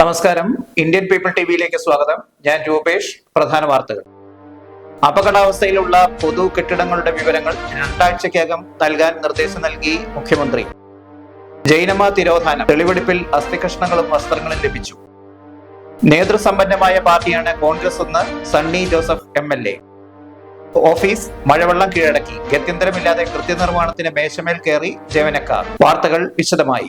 നമസ്കാരം. Indian people ടിവിയിലേക്ക് സ്വാഗതം. ഞാൻ രൂപേഷ് പ്രധാന വാർത്തകൾ. അപകടാവസ്ഥയിലുള്ള പൊതു കെട്ടിടങ്ങളുടെ വിവരങ്ങൾ രണ്ടാഴ്ചക്കകം നൽകാൻ നിർദ്ദേശം നൽകി മുഖ്യമന്ത്രി. ജൈനമ തിരോധാനം തെളിവെടുപ്പിൽ അസ്ഥികഷ്ണങ്ങളും വസ്ത്രങ്ങളും ലഭിച്ചു. നേതൃസമ്പന്നമായ പാർട്ടിയാണ് കോൺഗ്രസ് എന്ന് Sunny Joseph M L A. Office മഴവെള്ളം കീഴടക്കി. ഗത്യന്തരമില്ലാതെ കൃത്യനിർവഹണത്തിന് മേശമേൽ കയറി ജീവനക്കാർ. വാർത്തകൾ വിശദമായി.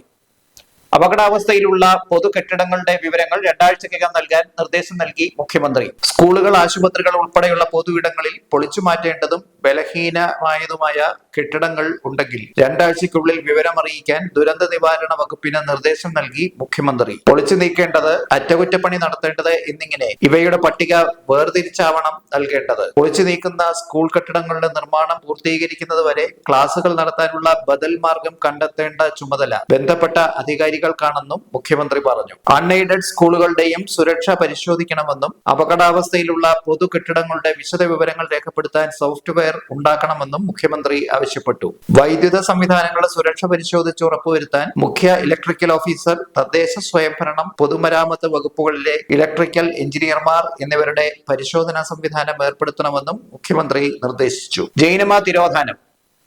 അപകടാവസ്ഥയിലുള്ള പൊതു കെട്ടിടങ്ങളുടെ വിവരങ്ങൾ രണ്ടാഴ്ചക്കകം നൽകാൻ നിർദ്ദേശം നൽകി മുഖ്യമന്ത്രി. സ്കൂളുകൾ ആശുപത്രികൾ ഉൾപ്പെടെയുള്ള പൊതു ഇടങ്ങളിൽ പൊളിച്ചു മാറ്റേണ്ടതും ബലഹീനമായതുമായ കെട്ടിടങ്ങൾ ഉണ്ടെങ്കിൽ രണ്ടാഴ്ചയ്ക്കുള്ളിൽ വിവരമറിയിക്കാൻ ദുരന്ത നിവാരണ വകുപ്പിന് നിർദ്ദേശം നൽകി മുഖ്യമന്ത്രി. പൊളിച്ചു നീക്കേണ്ടത് അറ്റകുറ്റപ്പണി നടത്തേണ്ടത് എന്നിങ്ങനെ ഇവയുടെ പട്ടിക വേർതിരിച്ചാവണം നൽകേണ്ടത്. പൊളിച്ചു നീക്കുന്ന സ്കൂൾ കെട്ടിടങ്ങളുടെ നിർമ്മാണം പൂർത്തീകരിക്കുന്നത് വരെ ക്ലാസുകൾ നടത്താനുള്ള ബദൽ മാർഗം കണ്ടെത്തേണ്ട ചുമതല ബന്ധപ്പെട്ട അധികാരികൾക്കാണെന്നും മുഖ്യമന്ത്രി പറഞ്ഞു. അൺഎയ്ഡഡ് സ്കൂളുകളുടെയും സുരക്ഷ പരിശോധിക്കണമെന്നും അപകടാവസ്ഥയിലുള്ള പൊതു കെട്ടിടങ്ങളുടെ വിശദ വിവരങ്ങൾ രേഖപ്പെടുത്താൻ സോഫ്റ്റ്വെയർ ഉണ്ടാക്കണമെന്നും മുഖ്യമന്ത്രി ആവശ്യപ്പെട്ടു. വൈദ്യുത സംവിധാനങ്ങളുടെ സുരക്ഷ പരിശോധിച്ച് ഉറപ്പുവരുത്താൻ മുഖ്യ ഇലക്ട്രിക്കൽ ഓഫീസർ തദ്ദേശ സ്വയംഭരണം പൊതുമരാമത്ത് വകുപ്പുകളിലെ ഇലക്ട്രിക്കൽ എഞ്ചിനീയർമാർ എന്നിവരുടെ പരിശോധനാ സംവിധാനം ഏർപ്പെടുത്തണമെന്നും മുഖ്യമന്ത്രി നിർദ്ദേശിച്ചു. ജൈനമ തിരോധാനം.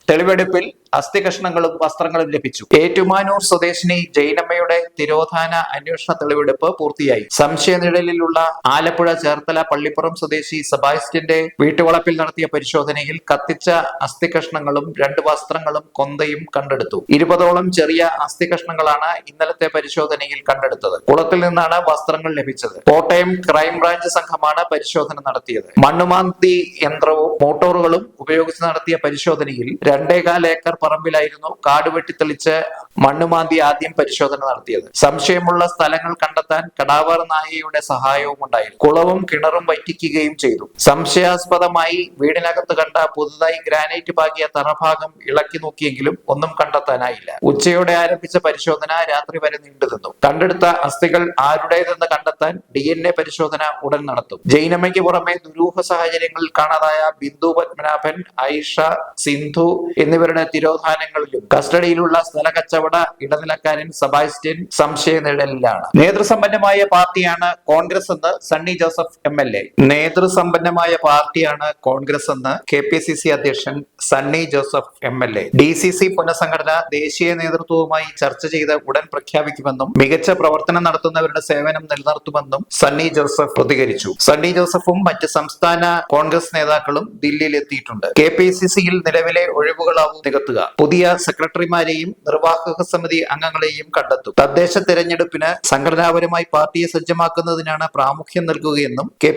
തെളിവെടുപ്പിൽ അസ്ഥികഷ്ണങ്ങളും വസ്ത്രങ്ങളും ലഭിച്ചു. ഏറ്റുമാനൂർ സ്വദേശിനി ജൈനമ്മയുടെ തിരോധാന അന്വേഷണ തെളിവെടുപ്പ് പൂർത്തിയായി. സംശയനിഴലിലുള്ള ആലപ്പുഴ ചേർത്തല പള്ളിപ്പുറം സ്വദേശി സെബാസ്റ്റ്യന്റെ വീട്ടുവളപ്പിൽ നടത്തിയ പരിശോധനയിൽ കത്തിച്ച അസ്ഥികഷ്ണങ്ങളും രണ്ട് വസ്ത്രങ്ങളും കൊന്തയും കണ്ടെടുത്തു. ഇരുപതോളം ചെറിയ അസ്ഥികഷ്ണങ്ങളാണ് ഇന്നലത്തെ പരിശോധനയിൽ കണ്ടെടുത്തത്. കുളത്തിൽ നിന്നാണ് വസ്ത്രങ്ങൾ ലഭിച്ചത്. കോട്ടയം ക്രൈംബ്രാഞ്ച് സംഘമാണ് പരിശോധന നടത്തിയത്. മണ്ണുമാന്തി യന്ത്രവും മോട്ടോറുകളും ഉപയോഗിച്ച് നടത്തിയ പരിശോധനയിൽ രണ്ടേകാൽ ഏക്കർ പറമ്പിലായിരുന്നു കാട് വെട്ടിത്തെളിച്ച് മണ്ണുമാന്തി ആദ്യം പരിശോധന നടത്തിയത്. സംശയമുള്ള സ്ഥലങ്ങൾ കണ്ടെത്താൻ കടാവർ നായയുടെ സഹായവും ഉണ്ടായിരുന്നു. കുളവും കിണറും വറ്റിക്കുകയും ചെയ്തു. സംശയാസ്പദമായി വീടിനകത്ത് കണ്ട പുതുതായി ഗ്രാനൈറ്റ് പാകിയ തറഭാഗം ഇളക്കി നോക്കിയെങ്കിലും ഒന്നും കണ്ടെത്താനായില്ല. ഉച്ചയോടെ ആരംഭിച്ച പരിശോധന രാത്രി വരെ നീണ്ടുനിന്നു കണ്ടെടുത്ത അസ്ഥികൾ ആരുടേതെന്ന് കണ്ടെത്താൻ ഡി എൻ എ പരിശോധന ഉടൻ നടത്തും. ജൈനമ്മയ്ക്ക് പുറമെ ദുരൂഹ സാഹചര്യങ്ങളിൽ കാണാതായ ബിന്ദു പത്മനാഭൻ ഐഷ സിന്ധു എന്നിവരുടെ തിരോധാനങ്ങളിലും കസ്റ്റഡിയിലുള്ള സ്ഥല കച്ചവട ഇടനിലക്കാരൻ സബാസ്റ്റ്യൻ സംശയ നിഴലിലാണ്. നേതൃസമ്പന്നമായ പാർട്ടിയാണ് കോൺഗ്രസ് എന്ന് Sunny Joseph M L A. നേതൃസമ്പന്നമായ പാർട്ടിയാണ് കോൺഗ്രസ് എന്ന് കെ പി സി സി അധ്യക്ഷൻ Sunny Joseph M L A. D C C പുനഃസംഘടന ദേശീയ നേതൃത്വവുമായി ചർച്ച ചെയ്ത് ഉടൻ പ്രഖ്യാപിക്കുമെന്നും മികച്ച പ്രവർത്തനം നടത്തുന്നവരുടെ സേവനം നിലനിർത്തുമെന്നും സണ്ണി ജോസഫ് പ്രതികരിച്ചു. സണ്ണി ജോസഫും മറ്റ് സംസ്ഥാന കോൺഗ്രസ് നേതാക്കളും ദില്ലിയിൽ എത്തിയിട്ടുണ്ട് കെ പി സി സിയിൽ നിലവിലെ ഒഴിവുകളാവും നികത്തുക പുതിയ സെക്രട്ടറിമാരെയും നിർവാഹക സമിതി അംഗങ്ങളെയും കണ്ടെത്തും. തദ്ദേശ തെരഞ്ഞെടുപ്പിന് സംഘടനാപരമായി പാർട്ടിയെ സജ്ജമാക്കുന്നതിനാണ് പ്രാമുഖ്യം നൽകുകയെന്നും കെ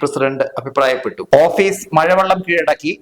പ്രസിഡന്റ് അഭിപ്രായപ്പെട്ടു. ഓഫീസ് മഴവെള്ളം കീഴടക്കി.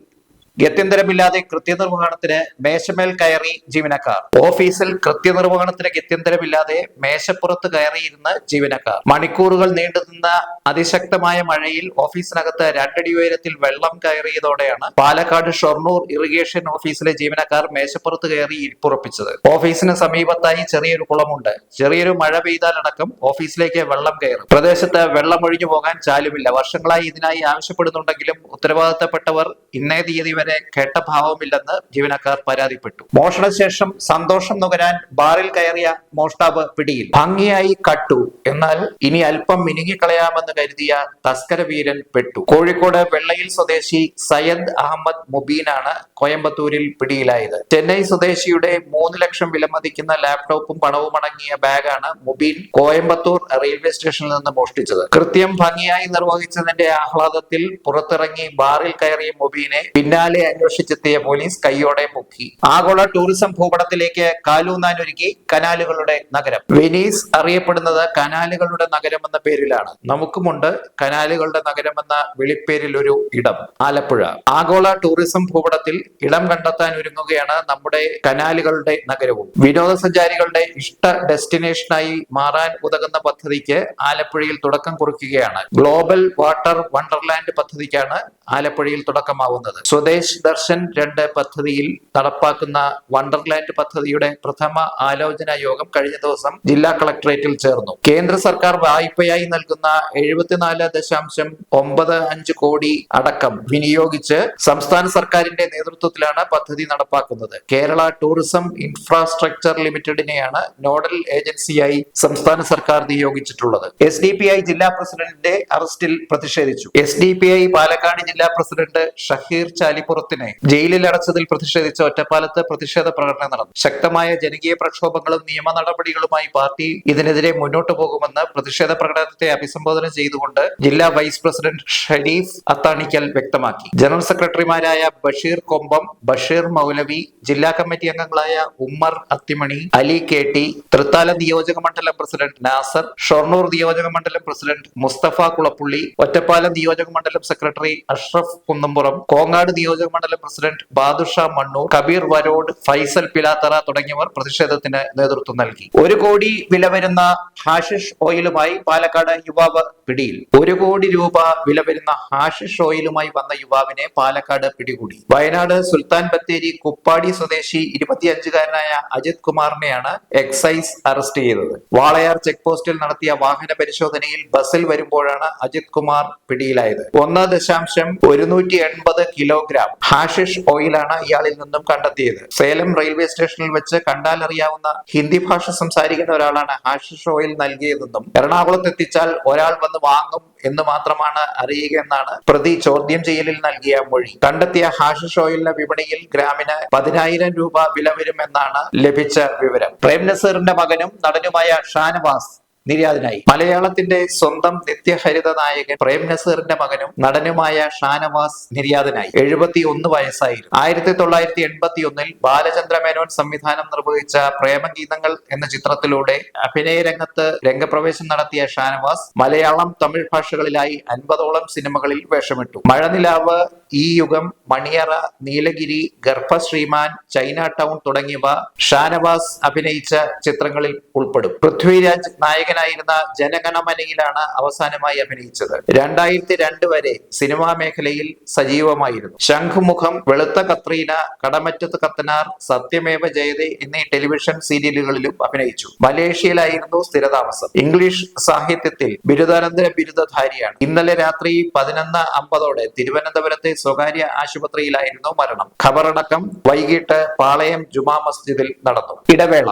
ഗത്യന്തരമില്ലാതെ കൃത്യനിർവഹണത്തിന് മേശമേൽ കയറി ജീവനക്കാർ. ഓഫീസിൽ കൃത്യനിർവഹണത്തിന് ഗത്യന്തരമില്ലാതെ മേശപ്പുറത്ത് കയറിയിരുന്ന ജീവനക്കാർ. മണിക്കൂറുകൾ നീണ്ടുനിന്ന അതിശക്തമായ മഴയിൽ ഓഫീസിനകത്ത് രണ്ടടി ഉയരത്തിൽ വെള്ളം കയറിയതോടെയാണ് പാലക്കാട് ഷൊർണൂർ ഇറിഗേഷൻ ഓഫീസിലെ ജീവനക്കാർ മേശപ്പുറത്ത് കയറി ഇരിപ്പുറപ്പിച്ചത്. ഓഫീസിന് സമീപത്തായി ചെറിയൊരു കുളമുണ്ട്. ചെറിയൊരു മഴ പെയ്താലടക്കം ഓഫീസിലേക്ക് വെള്ളം കയറും. പ്രദേശത്ത് വെള്ളം ഒഴിഞ്ഞു പോകാൻ ചാലുമില്ല. വർഷങ്ങളായി ഇതിനായി ആവശ്യപ്പെടുന്നുണ്ടെങ്കിലും ഉത്തരവാദിത്തപ്പെട്ടവർ ഇന്നേ തീയതി വരെ കേട്ട ഭാവമില്ലെന്ന് ജീവനക്കാർ പരാതിപ്പെട്ടു. മോഷണശേഷം സന്തോഷം നുകരാൻ ബാറിൽ കയറിയ മോഷ്ടാവ് പിടിയിൽ. ഭംഗിയായി കട്ടു. എന്നാൽ ഇനി അല്പം മിനുങ്ങിക്കളയാമെന്ന് കരുതിയ തസ്കര വീരൻ പെട്ടു. കോഴിക്കോട് വെള്ളയിൽ സ്വദേശി സയ്യദ് അഹമ്മദ് മുബീനാണ് കോയമ്പത്തൂരിൽ പിടിയിലായത്. ചെന്നൈ സ്വദേശിയുടെ മൂന്ന് ലക്ഷം വിലമതിക്കുന്ന ലാപ്ടോപ്പും പണവും അടങ്ങിയ ബാഗാണ് മുബീൻ കോയമ്പത്തൂർ റെയിൽവേ സ്റ്റേഷനിൽ നിന്ന് മോഷ്ടിച്ചത്. കൃത്യം ഭംഗിയായി നിർവഹിച്ചതിന്റെ ആഹ്ലാദത്തിൽ പുറത്തിറങ്ങി ബാറിൽ കയറിയ മുബീനെ പിന്നാലെ അന്വേഷിച്ചെത്തിയ പോലീസ് കൈയോടെ മുക്കി. ആഗോള ടൂറിസം ഭൂപടത്തിലേക്ക് കാലൂന്നാനൊരുക്കി കനാലുകളുടെ നഗരം. വെനീസ് അറിയപ്പെടുന്നത് കനാലുകളുടെ നഗരം എന്ന പേരിലാണ്. നമുക്കുമുണ്ട് കനാലുകളുടെ നഗരം എന്ന വിളിപ്പേരിൽ ഒരു ഇടം. ആലപ്പുഴ. ആഗോള ടൂറിസം ഭൂപടത്തിൽ ഇടം കണ്ടെത്താൻ ഒരുങ്ങുകയാണ് നമ്മുടെ കനാലുകളുടെ നഗരവും. വിനോദസഞ്ചാരികളുടെ ഇഷ്ട ഡെസ്റ്റിനേഷനായി മാറാൻ ഉതകുന്ന പദ്ധതിക്ക് ആലപ്പുഴയിൽ തുടക്കം കുറിക്കുകയാണ്. ഗ്ലോബൽ വാട്ടർ വണ്ടർലാൻഡ് പദ്ധതിക്കാണ് ആലപ്പുഴയിൽ തുടക്കമാവുന്നത്. സ്വദേശ സ്വദേശ് ദർശൻ രണ്ട് പദ്ധതിയിൽ നടപ്പാക്കുന്ന വണ്ടർലാൻഡ് പദ്ധതിയുടെ പ്രഥമ ആലോചന യോഗം കഴിഞ്ഞ ദിവസം ജില്ലാ കളക്ടറേറ്റിൽ ചേർന്നു. കേന്ദ്ര സർക്കാർ വായ്പയായി നൽകുന്ന എഴുപത്തിനാല് ദശാംശം ഒമ്പത് അഞ്ച് കോടി അടക്കം വിനിയോഗിച്ച് സംസ്ഥാന സർക്കാരിന്റെ നേതൃത്വത്തിലാണ് പദ്ധതി നടപ്പാക്കുന്നത്. കേരള ടൂറിസം ഇൻഫ്രാസ്ട്രക്ചർ ലിമിറ്റഡിനെയാണ് നോഡൽ ഏജൻസിയായി സംസ്ഥാന സർക്കാർ നിയോഗിച്ചിട്ടുള്ളത്. എസ് ഡി പി ഐ ജില്ലാ പ്രസിഡന്റിന്റെ അറസ്റ്റിൽ പ്രതിഷേധിച്ചു. S D P I Palakkad ജില്ലാ പ്രസിഡന്റ് ഷഹീർ ചാലിപ്പുറത്തിനെ ജയിലിൽ അടച്ചതിൽ പ്രതിഷേധിച്ച് ഒറ്റപ്പാലത്ത് പ്രതിഷേധ പ്രകടനം നടന്നു. ശക്തമായ ജനകീയ പ്രക്ഷോഭങ്ങളും നിയമ നടപടികളുമായി പാർട്ടി ഇതിനെതിരെ മുന്നോട്ട് പോകുമെന്ന് പ്രതിഷേധ പ്രകടനത്തെ അഭിസംബോധന ചെയ്തുകൊണ്ട് ജില്ലാ വൈസ് പ്രസിഡന്റ് ഷരീഫ് അത്താണിക്കൽ വ്യക്തമാക്കി. ജനറൽ സെക്രട്ടറിമാരായ ബഷീർ കൊമ്പം ബഷീർ മൗലവി ജില്ലാ കമ്മിറ്റി അംഗങ്ങളായ ഉമ്മർ അത്തിമണി അലി കെ ടി തൃത്താല നിയോജക മണ്ഡലം പ്രസിഡന്റ് നാസർ ഷൊർണൂർ നിയോജക മണ്ഡലം പ്രസിഡന്റ് മുസ്തഫ കുളപ്പുള്ളി ഒറ്റപ്പാലം നിയോജക മണ്ഡലം സെക്രട്ടറി അഷ്റഫ് കുന്നമ്പുറം കോങ്ങാട് നിയോജക മണ്ഡലം പ്രസിഡന്റ് ബാദുഷ മണ്ണൂർ കബീർ വരോഡ് ഫൈസൽ പിലാത്തറ തുടങ്ങിയവർ പ്രതിഷേധത്തിന് നേതൃത്വം നൽകി. ഒരു കോടി വില വരുന്ന ഹാഷിഷ് ഓയിലുമായി പാലക്കാട് യുവാവ് പിടിയിൽ. ഒരു കോടി രൂപ വില വരുന്ന ഹാഷിഷ് ഓയിലുമായി വന്ന യുവാവിനെ പാലക്കാട് പിടികൂടി. വയനാട് സുൽത്താൻ ബത്തേരി കുപ്പാടി സ്വദേശി ഇരുപത്തിയഞ്ചുകാരനായ അജിത് കുമാറിനെയാണ് എക്സൈസ് അറസ്റ്റ് ചെയ്തത്. വാളയാർ ചെക്ക് പോസ്റ്റിൽ നടത്തിയ വാഹന പരിശോധനയിൽ ബസ്സിൽ വരുമ്പോഴാണ് അജിത് കുമാർ പിടിയിലായത്. ഒന്ന് ദശാംശം ഒരുന്നൂറ്റി എൺപത് കിലോഗ്രാം ഹാഷിഷ് ഓയിലാണ് ഇയാളിൽ നിന്നും കണ്ടെത്തിയത്. സേലം റെയിൽവേ സ്റ്റേഷനിൽ വെച്ച് കണ്ടാൽ അറിയാവുന്ന ഹിന്ദി ഭാഷ സംസാരിക്കുന്ന ഒരാളാണ് ഹാഷിഷ് ഓയിൽ നൽകിയതെന്നും എറണാകുളത്ത് എത്തിച്ചാൽ ഒരാൾ വന്ന് വാങ്ങും എന്ന് മാത്രമാണ് അറിയുക എന്നാണ് പ്രതി ചോദ്യം ചെയ്യലിൽ നൽകിയ മൊഴി. കണ്ടെത്തിയ ഹാഷിഷ് ഓയിലിന് വിപണിയിൽ ഗ്രാമിന് പതിനായിരം രൂപ വില വരുമെന്നാണ് ലഭിച്ച വിവരം. പ്രേം നസീറിന്റെ മകനും നടനുമായ ഷാനവാസ് നിര്യാതനായി. മലയാളത്തിന്റെ സ്വന്തം നിത്യഹരിത നായകൻ പ്രേം നസീറിന്റെ മകനും നടനുമായ ഷാനവാസ് നിര്യാതനായി. എഴുപത്തി ഒന്ന് വയസ്സായിരുന്നു. ആയിരത്തി തൊള്ളായിരത്തി എൺപത്തി ഒന്നിൽ ബാലചന്ദ്ര മേനോൻ സംവിധാനം നിർവഹിച്ച പ്രേമഗീതങ്ങൾ എന്ന ചിത്രത്തിലൂടെ അഭിനയ രംഗത്ത് രംഗപ്രവേശം നടത്തിയ ഷാനവാസ് മലയാളം തമിഴ് ഭാഷകളിലായി അൻപതോളം സിനിമകളിൽ വേഷമിട്ടു. മഴനിലാവ് ഈ യുഗം മണിയറ നീലഗിരി ഗർഭ ശ്രീമാൻ ചൈന ടൗൺ തുടങ്ങിയവ ഷാനവാസ് അഭിനയിച്ച ചിത്രങ്ങളിൽ ഉൾപ്പെടും. പൃഥ്വിരാജ് നായകനായിരുന്ന ജനഗണമനയിലാണ് അവസാനമായി അഭിനയിച്ചത്. രണ്ടായിരത്തി രണ്ട് വരെ സിനിമാ മേഖലയിൽ സജീവമായിരുന്നു. ശംഖുമുഖം വെളുത്ത കത്രീന കടമറ്റത്ത് കത്തനാർ സത്യമേവ ജയതേ എന്നീ ടെലിവിഷൻ സീരിയലുകളിലും അഭിനയിച്ചു. മലേഷ്യയിലായിരുന്നു സ്ഥിരതാമസം. ഇംഗ്ലീഷ് സാഹിത്യത്തിൽ ബിരുദാനന്തര ബിരുദധാരിയാണ്. ഇന്നലെ രാത്രി പതിനൊന്ന് അമ്പതോടെ തിരുവനന്തപുരത്തെ സ്വകാര്യ ആശുപത്രിയിലായിരുന്നു മരണം. ഖബറടക്കം വൈകിട്ട് പാളയം ജുമാ മസ്ജിദിൽ നടന്നു. ഇടവേള.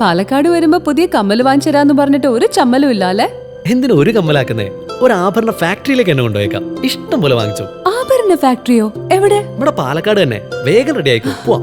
പാലക്കാട് വരുമ്പോ പുതിയ കമ്മൽ വാങ്ങിച്ചു പറഞ്ഞിട്ട് ഒരു ചമ്മലും ഇല്ല അല്ലെ എന്തിനു ഒരു കമ്മലാക്കുന്നേ? ഒരു ആഭരണ ഫാക്ടറിയിലേക്ക് എന്നെ കൊണ്ടുപോയേക്കാം. ഇഷ്ടം പോലെ വാങ്ങിച്ചു. ആഭരണ ഫാക്ടറിയോ? എവിടെ? ഇവിടെ പാലക്കാട് തന്നെ. വേഗം റെഡി ആയിക്കോ. പോവാം.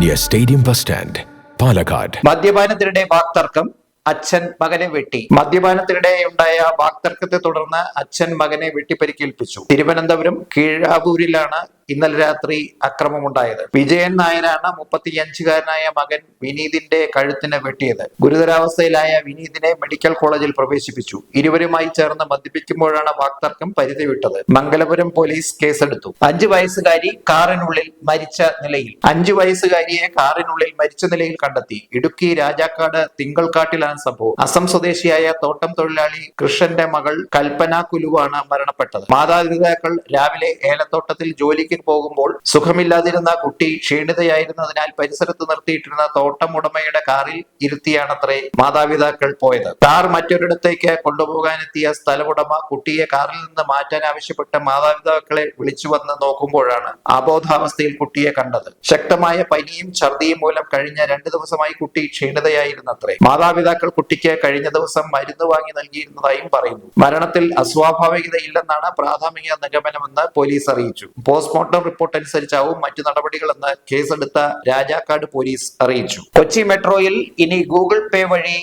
near Stadium Bus Stand, Palakkad മദ്യപാനത്തിനിടെ വാക്തർക്കം അച്ഛൻ മകനെ വെട്ടി. മദ്യപാനത്തിനിടെ ഉണ്ടായ വാക്തർക്കത്തെ തുടർന്ന് അച്ഛൻ മകനെ വെട്ടിപ്പരിക്കേൽപ്പിച്ചു. തിരുവനന്തപുരം കീഴാവൂരിലാണ് ഇന്നലെ രാത്രി അക്രമമുണ്ടായത്. വിജയൻ നായരാണ് മുപ്പത്തിയഞ്ചുകാരനായ മകൻ വിനീതിന്റെ കഴുത്തിന് വെട്ടിയത്. ഗുരുതരാവസ്ഥയിലായ വിനീതിനെ മെഡിക്കൽ കോളേജിൽ പ്രവേശിപ്പിച്ചു. ഇരുവരുമായി ചേർന്ന് മദ്യപിക്കുമ്പോഴാണ് വാക്തർക്കം പരിധി വിട്ടത് മംഗലപുരം പോലീസ് കേസെടുത്തു. അഞ്ചു വയസ്സുകാരി കാറിനുള്ളിൽ മരിച്ച നിലയിൽ. അഞ്ചു വയസ്സുകാരിയെ കാറിനുള്ളിൽ മരിച്ച നിലയിൽ കണ്ടെത്തി. ഇടുക്കി രാജാക്കാട് തിങ്കൾക്കാട്ടിലാണ് സംഭവം. അസം സ്വദേശിയായ തോട്ടം തൊഴിലാളി കൃഷ്ണന്റെ മകൾ കൽപ്പന കുലുവാണ് മരണപ്പെട്ടത്. മാതാപിതാക്കൾ രാവിലെ ഏലത്തോട്ടത്തിൽ ജോലിക്ക് ജോലിക്ക് പോകുമ്പോൾ സുഖമില്ലാതിരുന്ന കുട്ടി ക്ഷീണിതയായിരുന്നതിനാൽ പരിസരത്ത് നിർത്തിയിട്ടിരുന്ന തോട്ടം ഉടമയുടെ കാറിൽ ഇരുത്തിയാണത്രേ മാതാപിതാക്കൾ പോയത്. കാർ മറ്റൊരിടത്തേക്ക് കൊണ്ടുപോകാനെത്തിയ സ്ഥലമുടമ കുട്ടിയെ കാറിൽ നിന്ന് മാറ്റാൻ ആവശ്യപ്പെട്ട മാതാപിതാക്കളെ വിളിച്ചു വന്ന് നോക്കുമ്പോഴാണ് അബോധാവസ്ഥയിൽ കുട്ടിയെ കണ്ടത്. ശക്തമായ പനിയും ഛർദിയും മൂലം കഴിഞ്ഞ രണ്ടു ദിവസമായി കുട്ടി ക്ഷീണിതയായിരുന്നത്രേ. മാതാപിതാക്കൾ കുട്ടിക്ക് കഴിഞ്ഞ ദിവസം മരുന്ന് വാങ്ങി നൽകിയിരുന്നതായും പറയുന്നു. മരണത്തിൽ അസ്വാഭാവികതയില്ലെന്നാണ് പ്രാഥമിക നിഗമനമെന്ന് പോലീസ് അറിയിച്ചു. പോസ്റ്റ്മോർട്ടം റിപ്പോർട്ട് അനുസരിച്ചാവും മറ്റു നടപടികളെന്ന് കേസെടുത്ത രാജാക്കാട് പോലീസ് അറിയിച്ചു. കൊച്ചി മെട്രോയിൽ ഇനി ഗൂഗിൾ പേ വഴി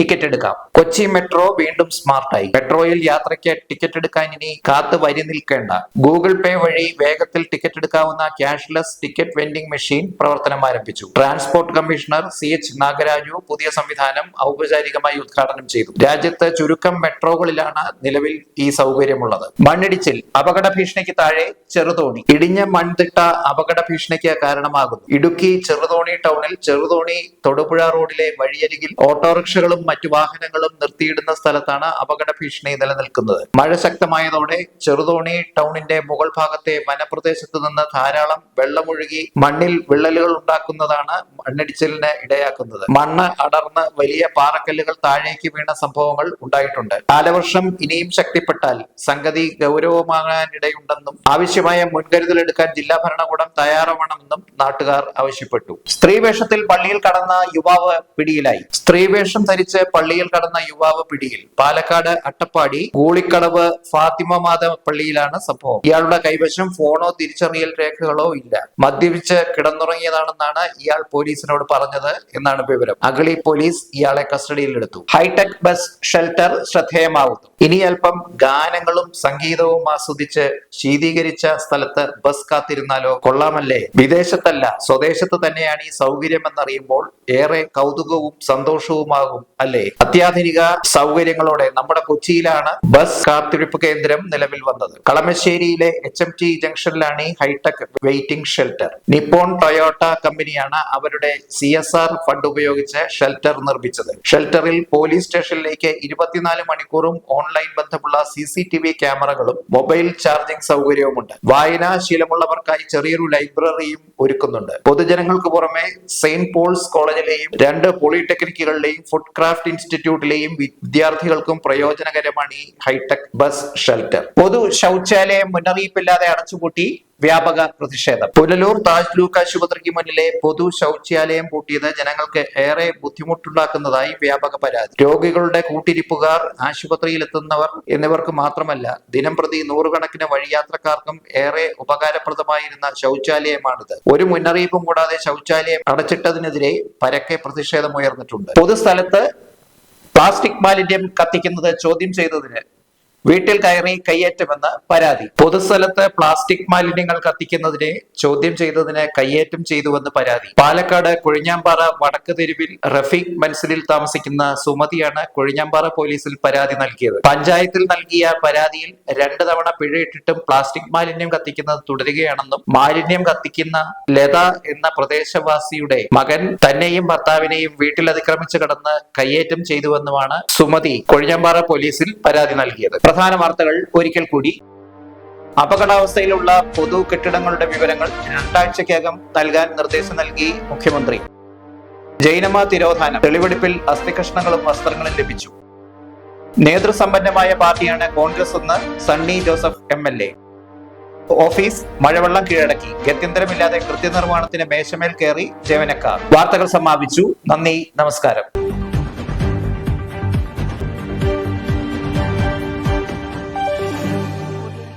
ടിക്കറ്റ് എടുക്കാം. കൊച്ചി മെട്രോ വീണ്ടും സ്മാർട്ടായി മെട്രോയിൽ യാത്രയ്ക്ക് ടിക്കറ്റ് എടുക്കാൻ ഇനി കാത്തു വരി നിൽക്കേണ്ട. ഗൂഗിൾ പേ വഴി വേഗത്തിൽ ടിക്കറ്റ് എടുക്കാവുന്ന ക്യാഷ്ലെസ് ടിക്കറ്റ് വെൻഡിംഗ് മെഷീൻ പ്രവർത്തനം ആരംഭിച്ചു. Transport commissioner C H Nagaraju പുതിയ സംവിധാനം ഔപചാരികമായി ഉദ്ഘാടനം ചെയ്തു. രാജ്യത്ത് ചുരുക്കം മെട്രോകളിലാണ് നിലവിൽ ഈ സൗകര്യമുള്ളത്. മണ്ണിടിച്ചിൽ അപകട ഭീഷണിക്ക് താഴെ ചെറുതോണി. ഇടിഞ്ഞ മൺതിട്ട അപകട ഭീഷണിക്ക് കാരണമാകുന്നു. ഇടുക്കി ചെറുതോണി ടൗണിൽ ചെറുതോണി തൊടുപുഴ റോഡിലെ വഴിയരികിൽ ഓട്ടോറിക്ഷകളും മറ്റു വാഹനങ്ങളും നിർത്തിയിടുന്ന സ്ഥലത്താണ് അപകട ഭീഷണി നിലനിൽക്കുന്നത് മഴ ശക്തമായതോടെ ചെറുതോണി ടൗണിന്റെ മുകൾ ഭാഗത്തെ വനപ്രദേശത്ത് നിന്ന് ധാരാളം വെള്ളമൊഴുകി മണ്ണിൽ വിള്ളലുകൾ ഉണ്ടാക്കുന്നതാണ് മണ്ണിടിച്ചിലിന് ഇടയാക്കുന്നത്. മണ്ണ് അടർന്ന് വലിയ പാറക്കല്ലുകൾ താഴേക്ക് വീണ സംഭവങ്ങൾ ഉണ്ടായിട്ടുണ്ട്. കാലവർഷം ഇനിയും ശക്തിപ്പെട്ടാൽ സംഗതി ഗൗരവമാകാനിടയുണ്ടെന്നും ആവശ്യമായ മുൻകരുതൽ എടുക്കാൻ ജില്ലാ ഭരണകൂടം തയ്യാറാവണമെന്നും നാട്ടുകാർ ആവശ്യപ്പെട്ടു. സ്ത്രീവേഷത്തിൽ പള്ളിയിൽ കടന്ന യുവാവ് പിടിയിലായി. സ്ത്രീവേഷം ധരിച്ച് പള്ളിയിൽ കടന്ന യുവാവ് പിടിയിൽ. പാലക്കാട് അട്ടപ്പാടി കൂളിക്കടവ് ഫാത്തിമ മാത പള്ളിയിലാണ് സംഭവം. ഇയാളുടെ കൈവശം ഫോണോ തിരിച്ചറിയൽ രേഖകളോ ഇല്ല. മദ്യപിച്ച് കിടന്നുറങ്ങിയതാണെന്നാണ് ഇയാൾ പോലീസിനോട് പറഞ്ഞത് എന്നാണ് വിവരം. അഗളി പോലീസ് ഇയാളെ കസ്റ്റഡിയിലെടുത്തു. ഹൈടെക് ബസ് ഷെൽട്ടർ ശ്രദ്ധേയമാവുന്നു. ഇനി അല്പം ഗാനങ്ങളും സംഗീതവും ആസ്വദിച്ച് ശീതീകരിച്ച സ്ഥലത്ത് ബസ് കാത്തിരുന്നാലോ കൊള്ളാമല്ലേ? വിദേശത്തല്ല സ്വദേശത്ത് തന്നെയാണ് ഈ സൗകര്യം എന്നറിയുമ്പോൾ ഏറെ കൗതുകവും സന്തോഷവുമാകും അല്ലേ? അത്യാധുനിക സൗകര്യങ്ങളോടെ നമ്മുടെ കൊച്ചിയിലാണ് ബസ് കാത്തിരിപ്പ് കേന്ദ്രം നിലവിൽ വന്നത്. കളമശ്ശേരിയിലെ എച്ച് എം ടി ജംഗ്ഷനിലാണ് ഈ hi-tech waiting shelter. Nippon Toyota കമ്പനിയാണ് അവരുടെ സി എസ് ആർ ഫണ്ട് ഉപയോഗിച്ച് ഷെൽട്ടർ നിർമ്മിച്ചത്. ഷെൽട്ടറിൽ പോലീസ് സ്റ്റേഷനിലേക്ക് ഇരുപത്തിനാല് മണിക്കൂറും ഓൺലൈൻ ബന്ധമുള്ള സി സി ടി വി ക്യാമറകളും മൊബൈൽ ചാർജിംഗ് സൗകര്യവുമുണ്ട്. വായനാ ശീലമുള്ളവർക്കായി ചെറിയൊരു ലൈബ്രറിയും ഒരുക്കുന്നുണ്ട്. പൊതുജനങ്ങൾക്ക് പുറമെ സെയിന്റ് പോൾസ് കോളേജിലെയും രണ്ട് പോളിടെക്നിക്കുകളിലെയും ഫുഡ് ക്രാഫ്റ്റ് ഇൻസ്റ്റിറ്റ്യൂട്ടിലെയും വിദ്യാർത്ഥികൾക്കും പ്രയോജനകരമാണ് ഈ ഹൈടെക് ബസ് ഷെൽട്ടർ. പൊതു ശൗചാലയം മുന്നറിയിപ്പില്ലാതെ അടച്ചുപൂട്ടി വ്യാപക പ്രതിഷേധം. പുനലൂർ താജ് ലൂക്ക് ആശുപത്രിക്ക് മുന്നിലെ പൊതു ശൗചാലയം പൂട്ടിയത് ജനങ്ങൾക്ക് ഏറെ ബുദ്ധിമുട്ടുണ്ടാക്കുന്നതായി വ്യാപക പരാതി. രോഗികളുടെ കൂട്ടിരിപ്പുകാർ ആശുപത്രിയിൽ എത്തുന്നവർ എന്നിവർക്ക് മാത്രമല്ല ദിനം പ്രതി നൂറുകണക്കിന് വഴിയാത്രക്കാർക്കും ഏറെ ഉപകാരപ്രദമായിരുന്ന ശൗചാലയമാണിത് ഒരു മുന്നറിയിപ്പും കൂടാതെ ശൗചാലയം അടച്ചിട്ടതിനെതിരെ പരക്കെ പ്രതിഷേധം ഉയർന്നിട്ടുണ്ട് പൊതുസ്ഥലത്ത് പ്ലാസ്റ്റിക് മാലിന്യം കത്തിക്കുന്നത് ചോദ്യം ചെയ്തതിന് വീട്ടിൽ കയറി കയ്യേറ്റമെന്ന് പരാതി. പൊതുസ്ഥലത്ത് പ്ലാസ്റ്റിക് മാലിന്യങ്ങൾ കത്തിക്കുന്നതിനെ ചോദ്യം ചെയ്തതിന് കയ്യേറ്റം ചെയ്തുവെന്ന് പരാതി. പാലക്കാട് കൊഴിഞ്ഞാമ്പാറ വടക്ക് തെരുവിൽ റഫീഖ് മൻസിലിൽ താമസിക്കുന്ന സുമതിയാണ് കൊഴിഞ്ഞാമ്പാറ പോലീസിൽ പരാതി നൽകിയത്. പഞ്ചായത്തിൽ നൽകിയ പരാതിയിൽ രണ്ട് തവണ പിഴയിട്ടിട്ടും പ്ലാസ്റ്റിക് മാലിന്യം കത്തിക്കുന്നത് തുടരുകയാണെന്നും മാലിന്യം കത്തിക്കുന്ന ലത എന്ന പ്രദേശവാസിയുടെ മകൻ തന്നെയും ഭർത്താവിനെയും വീട്ടിൽ അതിക്രമിച്ചു കടന്ന് കയ്യേറ്റം ചെയ്തുവെന്നുമാണ് സുമതി കൊഴിഞ്ഞാമ്പാറ പോലീസിൽ പരാതി നൽകിയത്. പ്രധാന വാർത്തകൾ ഒരിക്കൽ കൂടി. അപകടാവസ്ഥയിലുള്ള പൊതു കെട്ടിടങ്ങളുടെ വിവരങ്ങൾ രണ്ടാഴ്ചക്കകം നൽകാൻ നിർദ്ദേശം നൽകി മുഖ്യമന്ത്രി. ജൈനമ തിരോധാനം തെളിവെടുപ്പിൽ അസ്ഥികഷ്ണങ്ങളും വസ്ത്രങ്ങളും ലഭിച്ചു. നേതൃസമ്പന്നമായ പാർട്ടിയാണ് കോൺഗ്രസ് എന്ന് Sunny Joseph M L A. Office മഴവെള്ളം കീഴടക്കി. ഗത്യന്തരമില്ലാതെ കൃത്യനിർവഹണത്തിന് മേശമേൽ കയറി ജീവനക്കാർ. വാർത്തകൾ സമാപിച്ചു. നന്ദി നമസ്കാരം.